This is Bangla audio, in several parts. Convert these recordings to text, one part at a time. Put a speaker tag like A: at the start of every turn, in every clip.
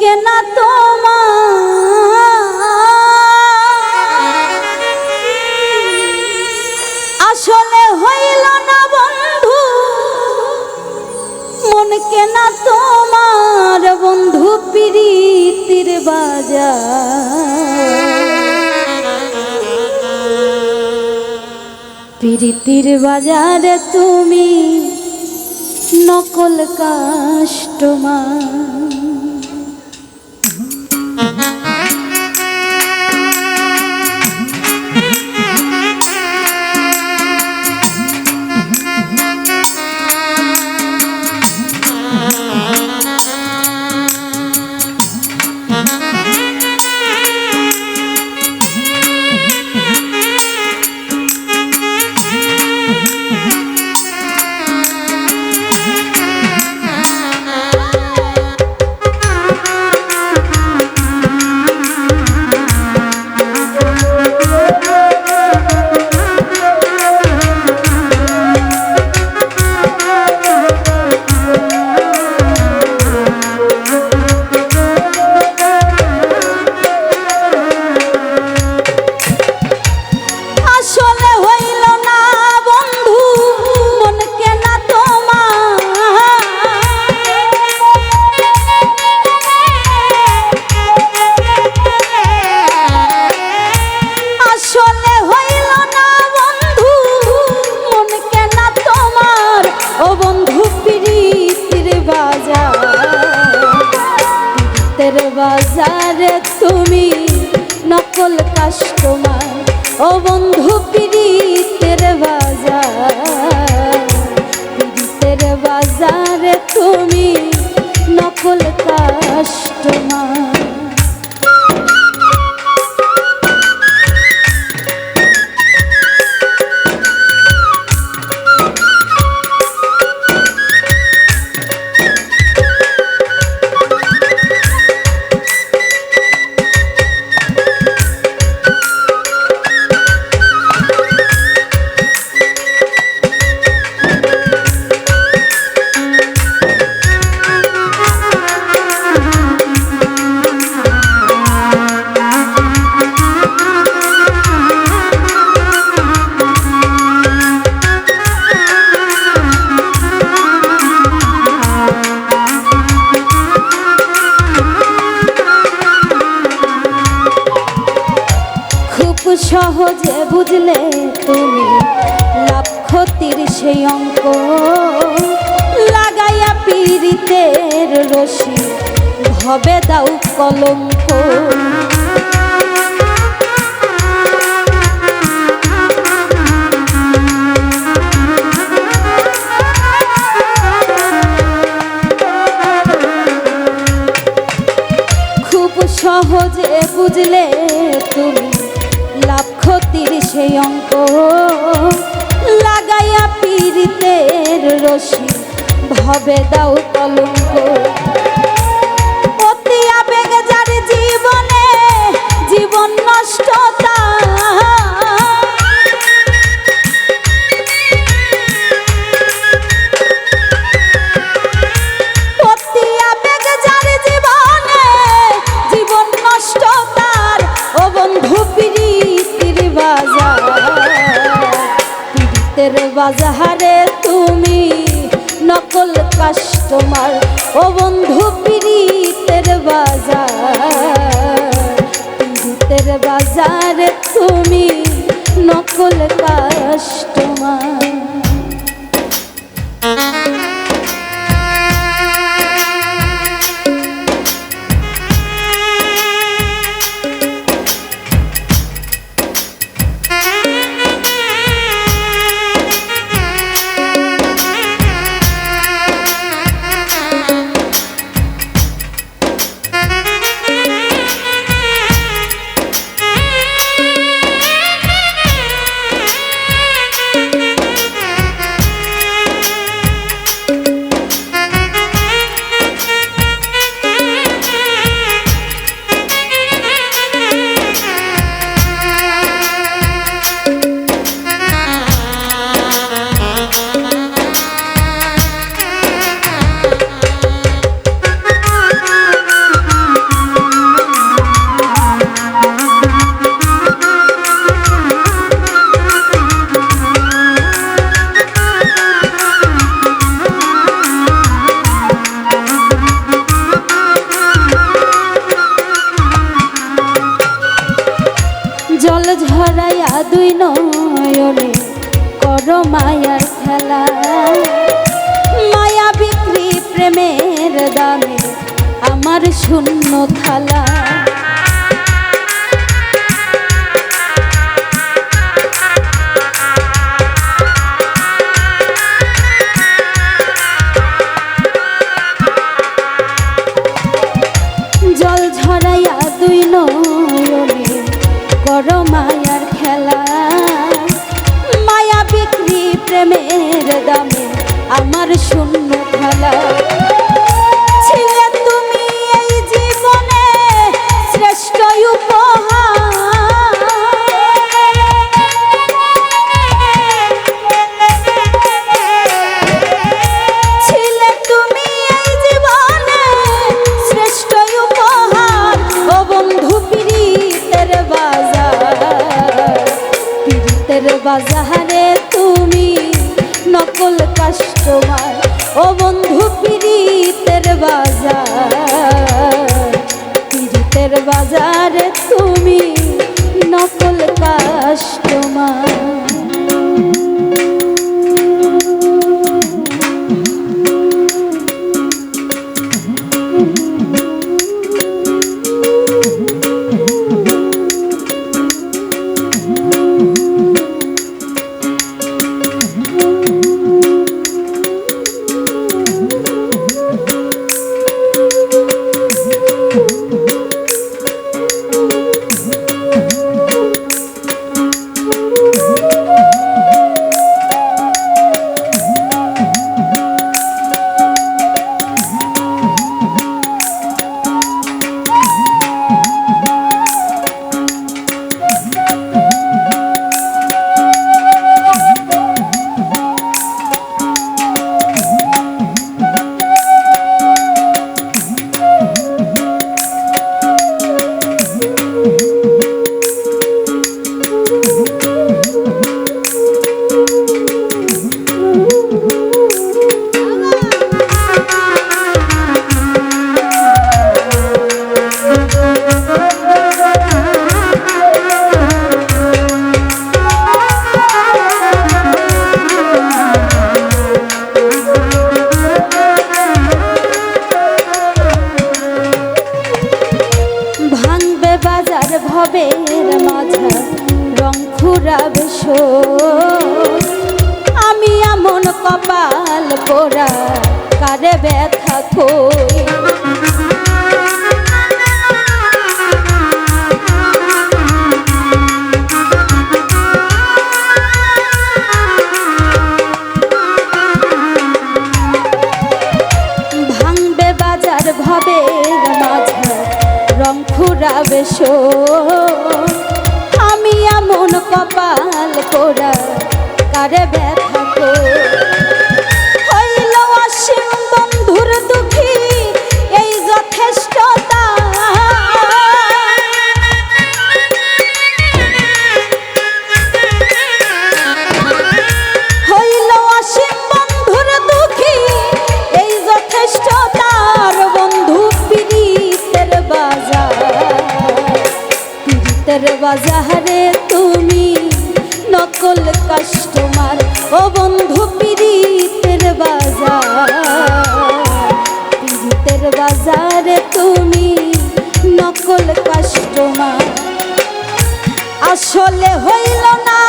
A: কেনা তোমার। আসলে হইল না বন্ধু মন কেনা তোমার বন্ধু প্রীতির বাজার। প্রীতির বাজারে তুমি নকল কাস্টমার। ও সহজে বুঝলে তুমি লাভ ক্ষতির সেই অঙ্ক। লাগাইয়া পীড়িতের রশি হবে দাও কলঙ্ক। ভবে দাও কলঙ্ক অতি আবেগ যার জীবনে জীবন নষ্টতা বাজারে তুমি নকল কাস্টমার ও বন্ধু প্রীতের বাজার। বাজার বাজারে তুমি নকল কাস্টমার। শূন্য থালা। জল ঝরাইয়া দুই নয়নে কর মায়ার খেলা। মায়া বিক্রি প্রেমের দামে আমার শূন্য খেলা মাঝা রং ফুরাবে আমি এমন কপাল পোড়া, কারে ব্যথা কই ভাঙবে বাজার ভবের মাঝা রং ফুরাবে শো কপাল পোড়া কারে ব্যথা পীড়িতের বাজারে তুমি নকল কাস্টমার। ও বন্ধু, পীড়িতের বাজার, পীড়িতের বাজারে, তুমি নকল কাস্টমার। আসলে হইল না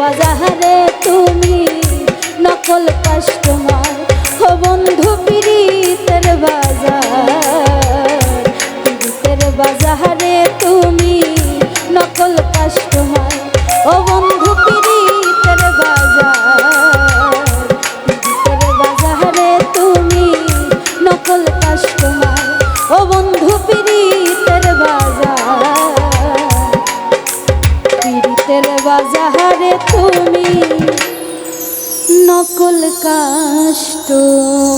A: প্রীতের নকল কাস্টমার।